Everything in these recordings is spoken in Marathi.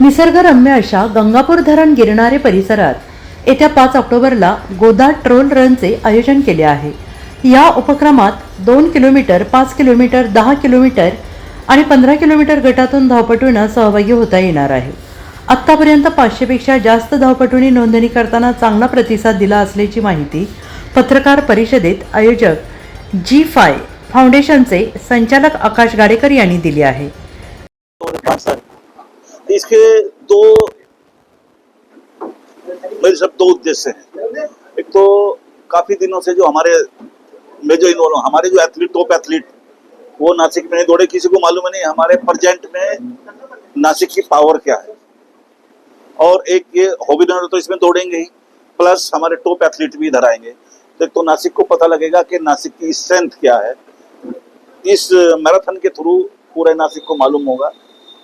निसर्गरम्य अशा गंगापूर धरण गिरणारे परिसरात येत्या पाच ऑक्टोबरला गोदा ट्रोल रनचे आयोजन केले आहे. या उपक्रमात दोन किलोमीटर पाच किलोमीटर दहा किलोमीटर आणि पंधरा किलोमीटर गटातून धावपटूंना सहभागी होता येणार आहे. आत्तापर्यंत पाचशेपेक्षा जास्त धावपटूंनी नोंदणी करताना चांगला प्रतिसाद दिला असल्याची माहिती पत्रकार परिषदेत आयोजक जी फाय फाउंडेशनचे संचालक आकाश गाडेकर यांनी दिली आहे. इसके दो मेरे सब दो उद्देश्य हैं। एक तो काफ़ी दिनों से जो हमारे मैं जो इन्वॉल्व हमारे जो एथलीट टॉप एथलीट वो नासिक में दौड़े, किसी को मालूम नहीं, हमारे प्रेजेंट में नासिक की पावर क्या है। और एक ये हॉबी रनर तो इसमें दौड़ेंगे ही प्लस हमारे टॉप एथलीट भी इधर आएँगे। तो एक तो नासिक को पता लगेगा कि नासिक की स्ट्रेंथ क्या है। इस मैराथन के थ्रू पूरे नासिक को मालूम होगा।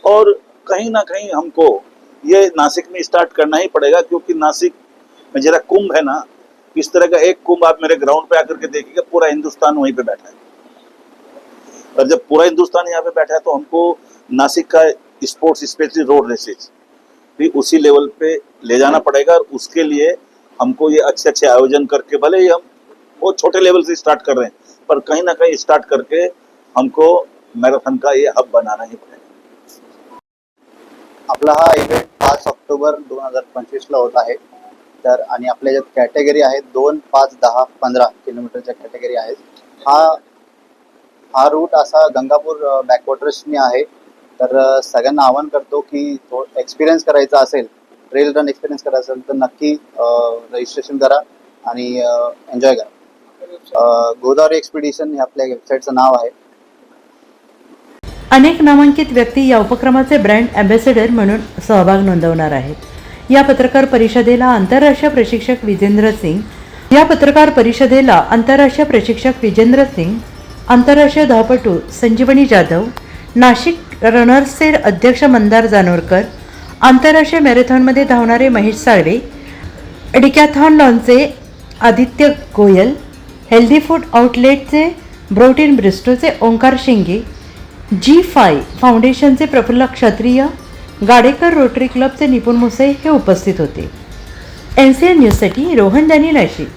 और कहीं ना कहीं हमको ये नासिक में स्टार्ट करना ही पड़ेगा, क्योंकि नासिक में जरा कुंभ है ना, इस तरह का एक कुंभ आप मेरे ग्राउंड पे आकर के देखिएगा, पूरा हिंदुस्तान वहीं पे बैठा है। और जब पूरा हिंदुस्तान यहाँ पे बैठा है तो हमको नासिक का स्पोर्ट्स स्पेशली रोड रेसेज भी उसी लेवल पे ले जाना पड़ेगा, और उसके लिए हमको ये अच्छे अच्छे आयोजन करके, भले ही हम बहुत छोटे लेवल से स्टार्ट कर रहे हैं, पर कहीं ना कहीं स्टार्ट करके हमको मैराथन का ये हब बनाना ही पड़ेगा। आपला हा इव्हेंट पाच ऑक्टोबर दोन हजार पंचवीसला होत आहे. तर आणि आपल्या ज्यात कॅटेगरी आहेत दोन पाच दहा पंधरा किलोमीटरच्या कॅटेगरी आहेत. हा हा रूट असा गंगापूर बॅकवॉटर्सनी आहे. तर सगळ्यांना आवाहन करतो की तो एक्सपिरियन्स करायचा असेल ट्रेल रन एक्सपिरियन्स करायचा असेल तर नक्की रजिस्ट्रेशन करा आणि एन्जॉय करा. गोदावरी एक्सपिडिशन हे आपल्या वेबसाईटचं नाव आहे. अनेक नामांकित व्यक्ती या उपक्रमाचे ब्रँड अँबॅसेडर म्हणून सहभाग नोंदवणार आहेत. या पत्रकार परिषदेला आंतरराष्ट्रीय प्रशिक्षक विजेंद्र सिंग या पत्रकार परिषदेला आंतरराष्ट्रीय प्रशिक्षक विजेंद्र सिंग आंतरराष्ट्रीय धावपटू संजीवनी जाधव नाशिक रनर्सचे अध्यक्ष मंदार जानोरकर आंतरराष्ट्रीय मॅरेथॉनमध्ये धावणारे महेश साळवे डिकॅथॉन लॉनचे आदित्य गोयल हेल्दी फूड आउटलेटचे ब्रोटीन ब्रिस्टोचे ओंकार शिंगे जी फाय फाउंडेशनचे प्रफुल्ल क्षत्रिय गाडेकर रोटरी क्लबचे निपुण मुसे हे उपस्थित होते. एन सी एन न्यूजसाठी रोहन दानी नाशिक.